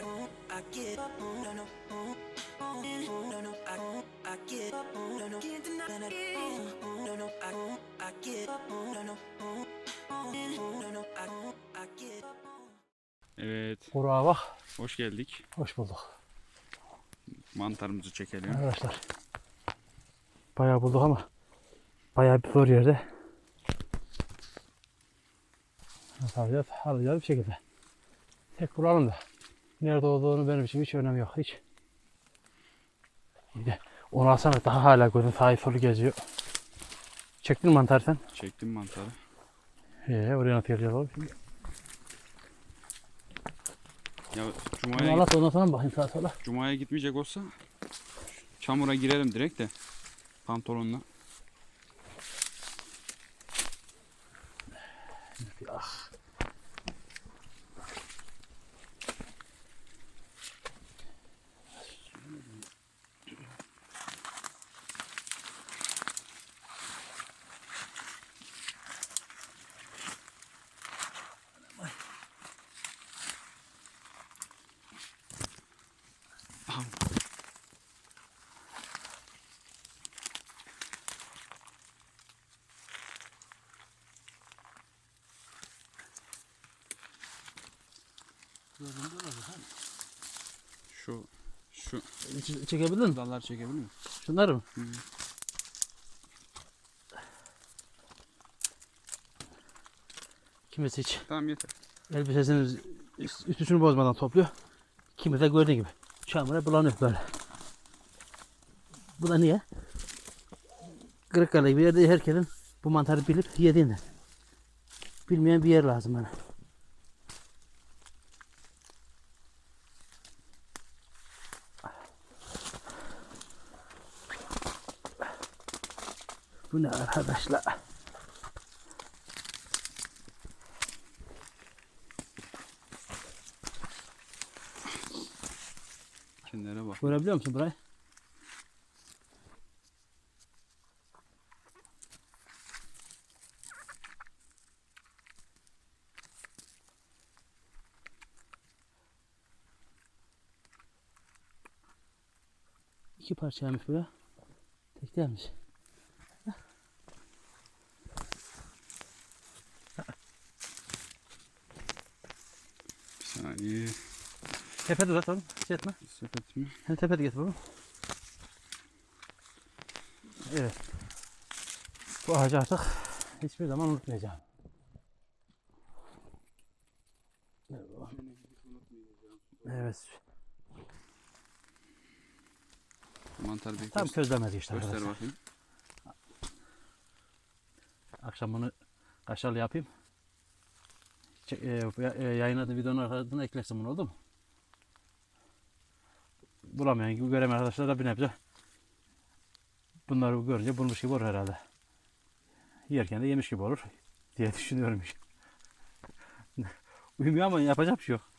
I don't, I get up, mm, no, no, mm, mm, no, no, I don't, I get up, mm, no, no, can't deny that, mm, mm, no, no, I don't, I get up, mm, no, no, mm, mm, no, no, I don't, I get up. Evet, Burak'a bak. hoş geldik. Hoş bulduk. Mantarımızı çekelim. Arkadaşlar. Bayağı bulduk ama bayağı bir zor yerde. Nasıl alacağız? Alacağız bir şekilde. Tek bulalım da. Nerede olduğunu benim için hiç önemi yok. Hiç. Bir de onu alsana daha hala gözün sağa solu geziyor. Çektin mi mantarı sen? Çektim mantarı. Ee, oraya nasıl geleceğiz oğlum? Şimdi Ya Cuma'ya, anlat ondan sonra mı bakayım sağa sola. Cuma'ya gitmeyecek olsa çamura girelim direkt de pantolonla. Şu şu Ç- Çekebildin mi? dallar çekebilir miyim? Şunları mı? Hı. Kimisi hiç Tamam yeter. elbisesinin üst- üstüsünü bozmadan topluyor. Kimi de gördüğün gibi çamura bulanıyor böyle. Bu da niye? Kırıkkale bir yerde herkesin bu mantarı bilip yediğinden. Bilmeyen bir yer lazım bana. Bu ne arkadaşlar? Kenara bak. Görebiliyor musun burayı? İki parçaymış bu ya. Tek değilmiş. Bir saniye. Tepede uzat oğlum. Şey etme. Sepetimi. Hem tepede getir oğlum. Evet. Bu ağacı artık hiçbir zaman unutmayacağım. Evet. Mantar bir Tam közlemedi işte göster arkadaşlar. bakayım. Akşam bunu kaşarlı yapayım. E, e, yayınladığım videonun arkasına eklersin bunu oldu mu? Bulamayan gibi göremeyen arkadaşlar da bir nebze bunları görünce bulmuş gibi olur herhalde. Yerken de yemiş gibi olur diye düşünüyorum. Uyumuyor ama yapacak bir şey yok.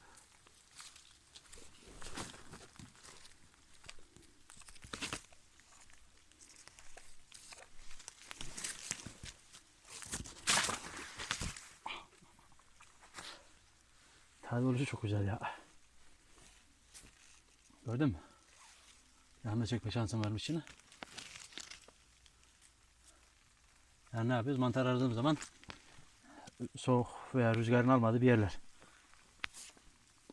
Oluşu çok güzel ya. Gördün mü? Yanında çekme şansım varmış içine. Yani ne yapıyoruz? Mantar aradığım zaman soğuk veya rüzgarın almadığı bir yerler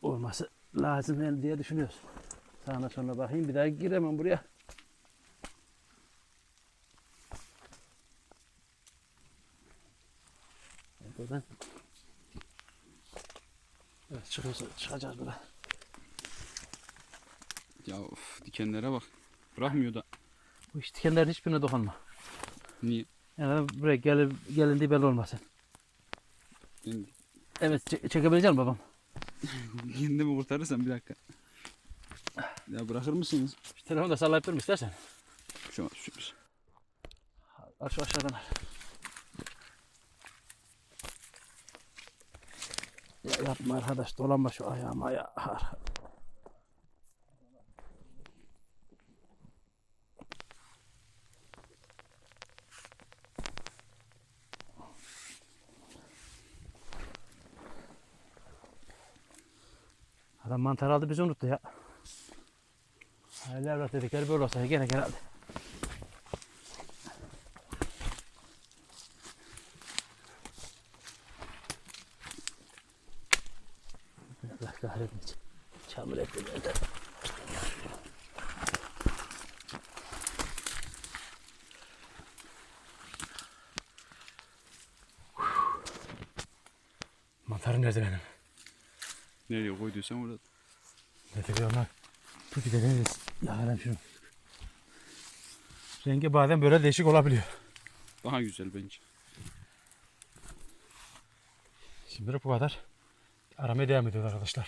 olması lazım diye düşünüyoruz. Sağına sonra bakayım bir daha giremem buraya. Buradan Evet çıkıyorsa çıkacağız buradan. Ya of, dikenlere bak. Bırakmıyor da. Bu iş dikenlerin hiçbirine dokunma. Niye? Yani buraya gelin, gelindiği belli olmasın. Ben Evet çe- çekebilecek misin babam? kendimi kurtarırsam bir dakika. Ya bırakır mısınız? Şu telefonu da sallayıp durma istersen. Şu, şu, şu. Al şu aşağıdan al. Ya yapma arkadaş dolanma şu ayağıma ya. Adam mantar aldı bizi unuttu ya. Hayırlı evlat dedikleri böyle olsa gene herhalde. Kahretmesin. Çamur etti. Mantarı nerede benim? Nereye koyduysan orada. Nerede bir onlar? Bu bir de neresi? Yakarım şunu. Rengi bazen böyle değişik olabiliyor. Daha güzel bence. Şimdilik bu kadar. Aramaya devam ediyoruz arkadaşlar.